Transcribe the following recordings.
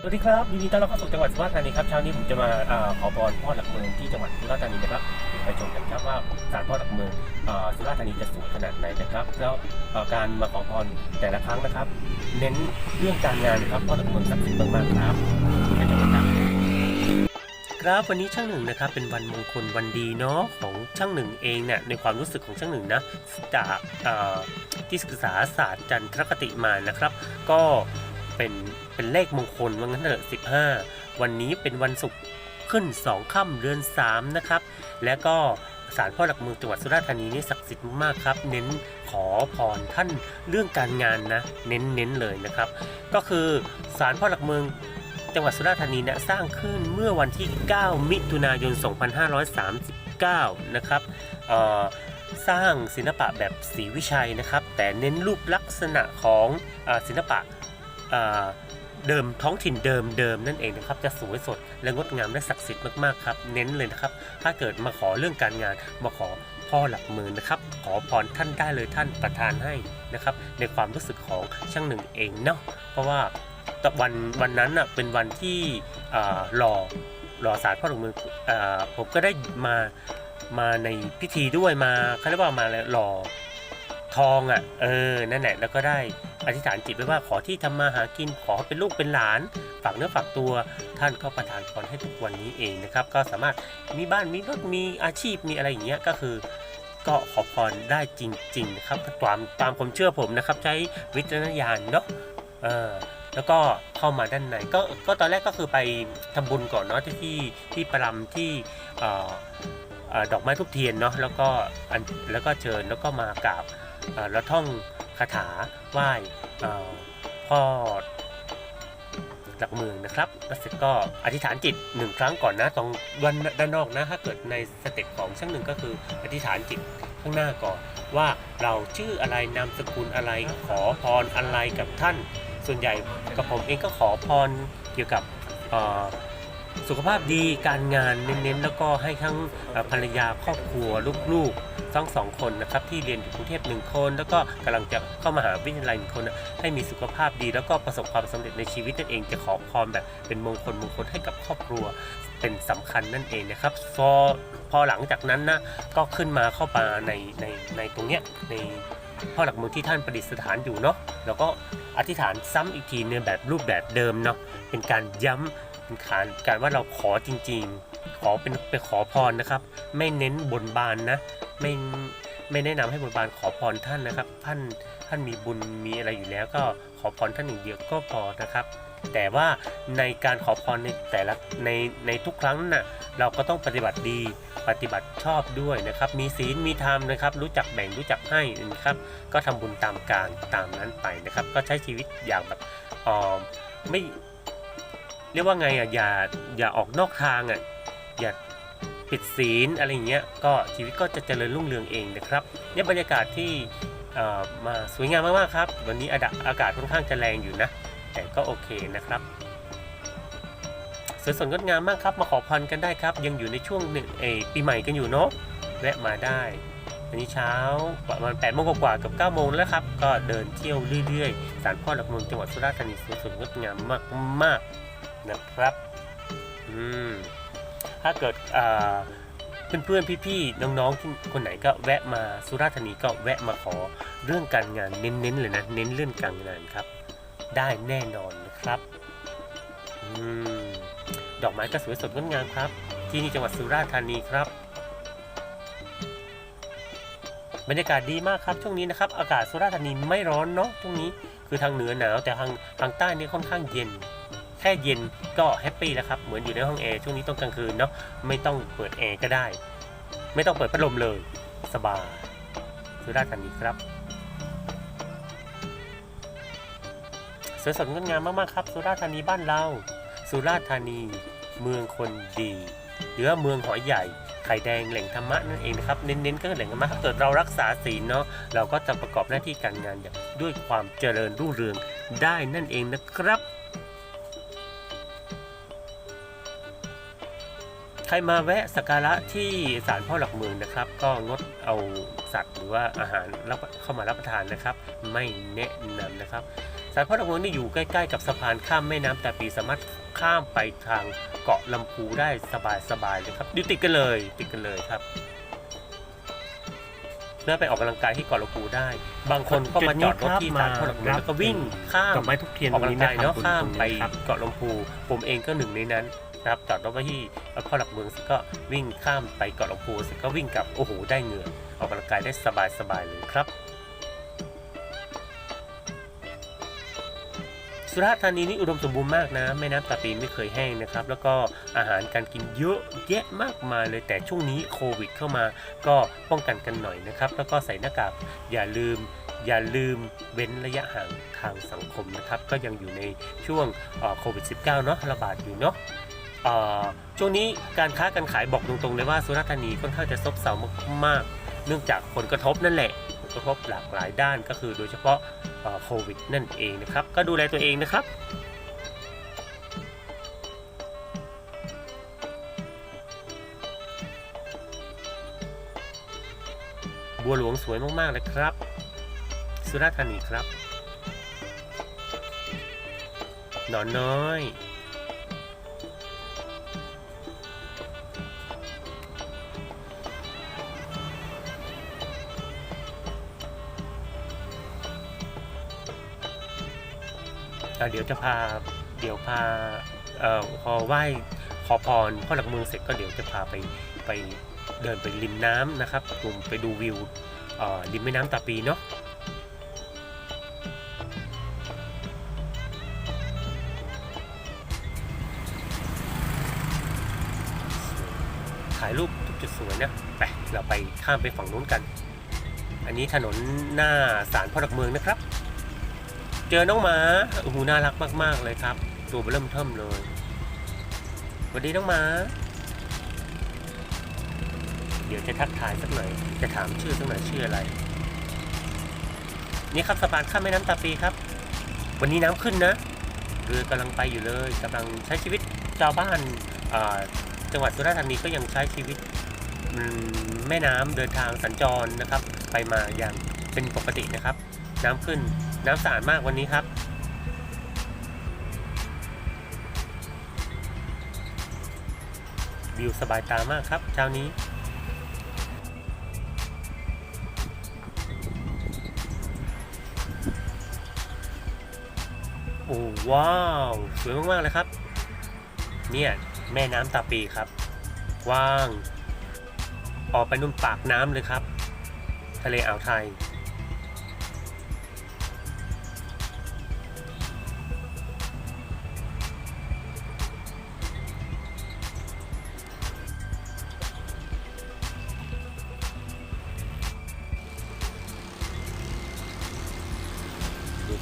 สวัสดีครับยินดีต้อนรับเข้าสู่จังหวัดสุราษฎร์ธานีครับเช้านี้ผมจะมาขอพรพ่อหลักเมืองที่จังหวัดสุราษฎร์ธานีนะครับไปชมกันครับว่าศาลพ่อหลักเมืองสุราษฎร์ธานีจะสวยขนาดไหนนะครับ แล้วการมาขอพรแต่ละครั้งนะครับ เน้นเรื่องการงานครับพ่อหลักเมืองศักดิ์สิทธิ์มากๆครับไปชมกันครับครับวันนี้ช่างหนึ่งนะครับเป็นวันมงคลวันดีเนาะของช่างหนึ่งเองเนี่ยในความรู้สึกของช่างหนึ่งนะจากที่ศึกษาศาสตร์จันทรคติมานะครับ ก็ เป็นเป็นเลขมงคลว่างั้นเถอะ15 วันนี้เป็นวันศุกร์ขึ้น 2ค่ำเดือน3นะครับ แล้วก็ศาลพ่อหลักเมืองจังหวัดสุราษฎร์ธานีนี่ศักดิ์สิทธิ์มากครับ เน้นขอพรท่านเรื่องการงานนะ เน้นเน้นเลยนะครับ ก็คือศาลพ่อหลักเมืองจังหวัดสุราษฎร์ธานีเนี่ยสร้างขึ้นเมื่อวันที่ 9 มิถุนายน 2539 นะครับเอ่อสร้างศิลปะแบบศรีวิชัยนะครับ แต่เน้นรูปลักษณะของอศิลปะ เดิมท้องถิ่นเดิมเดิมนั่นเองนะครับ จะสวยสดและงดงามและศักดิ์สิทธิ์มากๆครับ เน้นเลยนะครับ ถ้าเกิดมาขอเรื่องการงานมาขอพ่อหลักมือนะครับ ขอพรท่านได้เลยท่านประทานให้นะครับ ในความรู้สึกของช่างหนึ่งเองเนาะเพราะว่าตวันวันนั้นอะเป็นวันที่อ่ารอรอสารพ่อหลักมืองอ่าผมก็ได้มามาในพิธีด้วยมาเขาเรียกว่ามาหล่อ ทองอะเออนั่นแหละแล้วก็ได้อธิษฐานจิตไว้ว่าขอที่ทำมาหากินขอเป็นลูกเป็นหลานฝากเนื้อฝากตัวท่านก็ประทานพรให้ทุกวันนี้เองนะครับ ก็สามารถมีบ้านมีรถมีอาชีพมีอะไรอย่างเงี้ยก็คือก็ขอพรได้จริงๆนะครับตามตามความเชื่อผมนะครับ ใช้วิจารณญาณเนาะเออแล้วก็เข้ามาด้านในก็ก็ตอนแรกก็คือไปทำบุญก่อนเนาะที่ที่ที่ประลำที่ออดอกไม้ทุกเทียนเนาะแล้วก็อันแล้วก็เชิญแล้วก็มากราบ เอ่อแล้วท่องคาถาไหว้พ่อหลักเมืองนะครับแล้วเสร็จก็อธิษฐานจิตหนึ่งครั้งก่อนนะตรงด้านด้านนอกนะถ้าเกิดในสเต็ปของช่างหนึ่งก็คืออธิษฐานจิตข้างหน้าก่อนว่าเราชื่ออะไรนามสกุลอะไรขอพรอะไรกับท่าน ส่วนใหญ่กับผมเองก็ขอพรเกี่ยวกับ สุขภาพดีการงานเน้นๆ แล้วก็ให้ทั้งภรรยาครอบครัวลูกๆทั้งสองคนนะครับที่เรียนอยู่กรุงเทพหนึ่งคน แล้วก็กำลังจะเข้ามาหาวิทยาลัยหนึ่งคนนะให้มีสุขภาพดี แล้วก็ประสบความสำเร็จในชีวิตนั่นเองจะขอพรแบบเป็นมงคลมงคลให้กับครอบครัวเป็นสำคัญนั่นเองนะครับพอพอหลังจากนั้นนะก็ขึ้นมาเข้ามาในในในตรงเนี้ยในพ่อหลักเมืองที่ท่านประดิษฐานอยู่เนาะแล้วก็อธิษฐานซ้ำอีกทีในแบบรูปแบบเดิมเนาะเป็นการย้ำ เป็นการการว่าเราขอจริงๆ ขอเป็นไปขอพรนะครับ ไม่เน้นบนบานนะ ไม่ไม่แนะนำให้บนบานขอพรท่านนะครับ ท่านท่านมีบุญมีอะไรอยู่แล้ว ก็ขอพรท่านอย่างเดียวก็พอนะครับ แต่ว่าในการขอพรในแต่ละในในทุกครั้งน่ะเราก็ต้องปฏิบัติดีปฏิบัติชอบด้วยนะครับ มีศีลมีธรรมนะครับ รู้จักแบ่งรู้จักให้นะครับ ก็ทำบุญตามการตามนั้นไปนะครับ ก็ใช้ชีวิตอย่างแบบออไม่ เรียกว่าไงอะอย่าอย่าออกนอกทางอะอย่าผิดศีลอะไรอย่างเงี้ยก็ชีวิตก็จะเจริญรุ่งเรืองเองนะครับเนี่ยบรรยากาศที่อ่อมาสวยงามมากๆครับ วันนี้อากาศค่อนข้างจะแรงอยู่นะ แต่ก็โอเคนะครับสวยสดงดงามมากครับ มาขอพรกันได้ครับ ยังอยู่ในช่วงหนึ่งเอปีใหม่กันอยู่เนาะแวะมาได้วันนี้เช้าประมาณ8โมงกว่ากับ9โมงแล้วครับ ก็เดินเที่ยวเรื่อยๆศาลพ่อหลักเมืองจังหวัดสุราษฎร์ธานีสวยสดงดงามมากๆ นะครับอืมถ้าเกิดอ่าเพื่อนๆพี่ๆน้องๆคนไหนก็แวะมาสุราษฎร์ธานีก็แวะมาขอเรื่องการงานเน้นๆเลยนะเน้นเรื่องการงานครับ ได้แน่นอนนะครับอืมดอกไม้ก็สวยสดงดงามครับ ที่นี่จังหวัดสุราษฎร์ธานีครับบรรยากาศดีมากครับช่วงนี้นะครับ อากาศสุราษฎร์ธานีไม่ร้อนเนาะช่วงนี้คือทางเหนือหนาวแต่ทางทางใต้นี่ค่อนข้างเย็น แค่เย็นก็แฮปปี้แล้วครับ เหมือนอยู่ในห้องแอร์ช่วงนี้ต้องกลางคืนเนาะไม่ต้องเปิดแอร์ก็ได้ ไม่ต้องเปิดพัดลมเลย สบายสุราษฎร์ธานีครับสวยสดงดงามมากๆครับ สุราษฎร์ธานีบ้านเรา สุราษฎร์ธานีเมืองคนดีหรือว่าเมืองหอยใหญ่ไข่แดงแหล่งธรรมะนั่นเองนะครับเน้นๆก็แหล่งธรรมะถ้าเกิดเรารักษาศีลเนาะเราก็จะประกอบหน้าที่การงานอย่างด้วยความเจริญรุ่งเรืองได้นั่นเองนะครับ ใครมาแวะสักการะที่ศาลพ่อหลักเมืองนะครับ ก็งดเอาสัตว์หรือว่าอาหารรับเข้ามารับประทานนะครับ ไม่แนะนำนะครับศาลพ่อหลักเมืองนี่อยู่ใกล้ๆ กับสะพานข้ามแม่น้ำตาปีสามารถข้ามไปทางเกาะลำพูได้สบายๆเลยครับอยู่ติดกันเลยติดกันเลยครับเพื่อไปออกกำลังกายที่เกาะลำพูได้ บางคนก็มาจอดรถที่ศาลพ่อหลักเมืองแล้วก็วิ่งข้ามดอกไม้ทุกเทียนออกกำลังกายเนาะตรงข้ามตรงไปครับเกาะลำพู ผมเองก็หนึ่งในนั้น นะครับจอดรถไว้ที่พ่อหลักเมืองเสร็จก็วิ่งข้ามไปเกาะลำพูเสร็จก็วิ่งกลับโอ้โหได้เหงื่อออกกำลังกายได้สบายๆเลยครับ สุราษฎร์ธานีนี่อุดมสมบูรณ์มากนะแม่น้ำตาปีไม่เคยแห้งนะครับ แล้วก็อาหารการกินเยอะแยะมากมายเลยแต่ช่วงนี้โควิดเข้ามาก็ป้องกันกันหน่อยนะครับ แล้วก็ใส่หน้ากากอย่าลืมอย่าลืมเว้นระยะห่างทางสังคมนะครับ ก็ยังอยู่ในช่วงโควิด -19 เนาะระบาดอยู่เนาะ ช่วงนี้การค้าการขายบอกตรงๆเลยว่าสุราษฎร์ธานีค่อนข้างจะซบเซามากๆ เนื่องจากผลกระทบนั่นแหละผลกระทบหลากหลายด้านก็คือโดยเฉพาะโควิดนั่นเองนะครับ ก็ดูแลตัวเองนะครับบัวหลวงสวยมากๆเลยครับ สุราษฎร์ธานีครับ หนอนน้อย อะเดี๋ยวจะพาเดี๋ยวพาอพอไหว้ขอพรพ่อหลักเมืองเสร็จก็เดี๋ยวจะพาไปไปเดินไปริมน้ำนะครับกลุ่มไปดูวิวริมแม่น้ำตาปีเนาะถ่ายรูปทุกจุดสวยนะไปเราไปข้ามไปฝั่งนู้นกัน อันนี้ถนนหน้าศาลพ่อหลักเมืองนะครับ เจอน้องหมาโอ้โหน่ารักมาก ๆ เลยครับ ตัวเริ่มเทิมเลยสวัสดีน้องหมา เดี๋ยวจะทักทายสักหน่อย จะถามชื่อสักหน่อยชื่ออะไร นี่ครับสะพานข้ามแม่น้ำตาปีครับ วันนี้น้ำขึ้นนะ เรือกำลังไปอยู่เลยกำลังใช้ชีวิตชาวบ้านจังหวัดสุราษฎร์ธานีก็ยังใช้ชีวิตแม่น้ำเดินทางสัญจรนะครับ ไปมาอย่างเป็นปกตินะครับ น้ำขึ้น น้ำสะอาดมากวันนี้ครับ วิวสบายตามากครับเช้านี้ โอ้ว้าว สวยมาก ๆ เลยครับ เนี่ยแม่น้ำตาปีครับ กว้าง ออกไปนุ่นปากน้ำเลยครับ ทะเลอ่าวไทย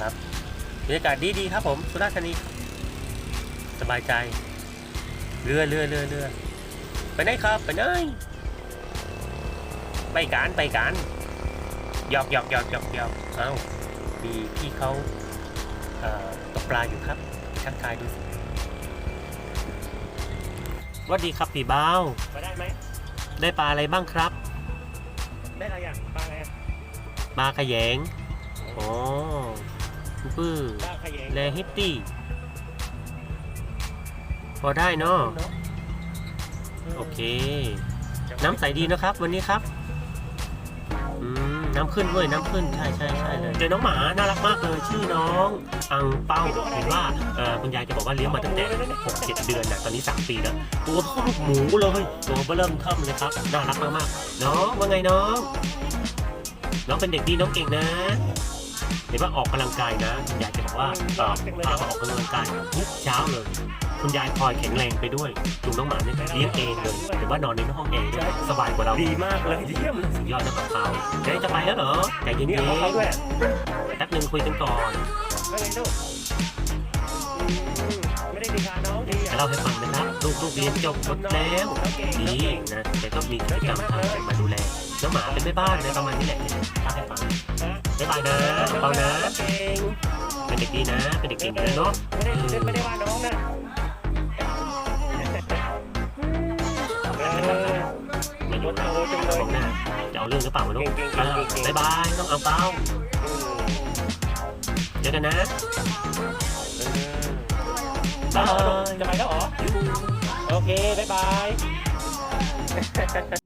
ดูครับบรรยากาศดีดีๆครับผมสุราษฎร์ธานีครับสบายใจเรือเรือเรือเรือไปไหนครับไปไหนไปกันไปกันหยอกหยอกหยอกหยอกหยอกเอ้ามีพี่เขาเอ่อตกปลาอยู่ครับทักทายดูสิสวัสดีครับพี่เบ้าไปได้ไหมได้ปลาอะไรบ้างครับ ได้อะไรอะปลาอะไรอะปลาขยงอ๋อ ปื้อปลาขยงแลฮิตตี้ พอได้เนาะโอเค น้ำใสดีนะครับ วันนี้ครับอืมน้ำขึ้นด้วยน้ำขึ้นใช่ใช่ใช่เลยเจอน้องหมาน่ารักมากเลยชื่อน้องอังเป้าเห็นว่าเออคุณยายจะบอกว่าเลี้ยงมาตั้งแต่หกเจ็ดเดือนนะตอนนี้สามปีแล้วตัวเท่าลูกหมูเลยตัวเริ่มเทิมเลยครับน่ารักมากๆน้องว่าไงน้อง น้องเป็นเด็กดีน้องเก่งนะ เห็นว่าออกกำลังกายนะคุณยายจะบอกว่าเอ่อพามาออกกำลังกายทุกเช้าเลย คุณยายคอยแข็งแรงไปด้วยจูงน้องหมาเนี่ยเลี้ยงเองเลยหรือว่านอนในห้องเองด้วยสบายกว่าเราดีมากเลยเยี่ยมเลยสุดยอดนะครับเราเจ๊จะไปแล้วเหรอใจเย็นนี่ๆเอาเขาด้วยแป๊บหนึงคุยกันก่อนว่าไงลูกอืมไม่ได้ดีคาน้องดีจะอะเล่าให้ฟังนะครับลูกลูกเรียนจบหมดแล้วน้องเก่งดีนะแต่ก็มีกิจกรรมทำมาดูแลน้องหมาเป็นแม่บ้านนะประมาณนี้แหละเนี่ยเล่าให้ฟังนะ บ๊ายบายนะเปานะเก่งเป็นเด็กดีนะ เป็นเด็กเก่งอยู่แล้วเนาะไม่ได้ไม่ได้ว่าน้องนะเออมาอยู่นะโอ้โหจังเลยมองหน้าจะเอาเรื่องหรือเปล่าไม่รู้เก่งๆๆๆอ่าบ๊ายบายน้องเอังเปาเจอกันนะเออจะไปแล้วเหรอ โอเค บ๊ายบาย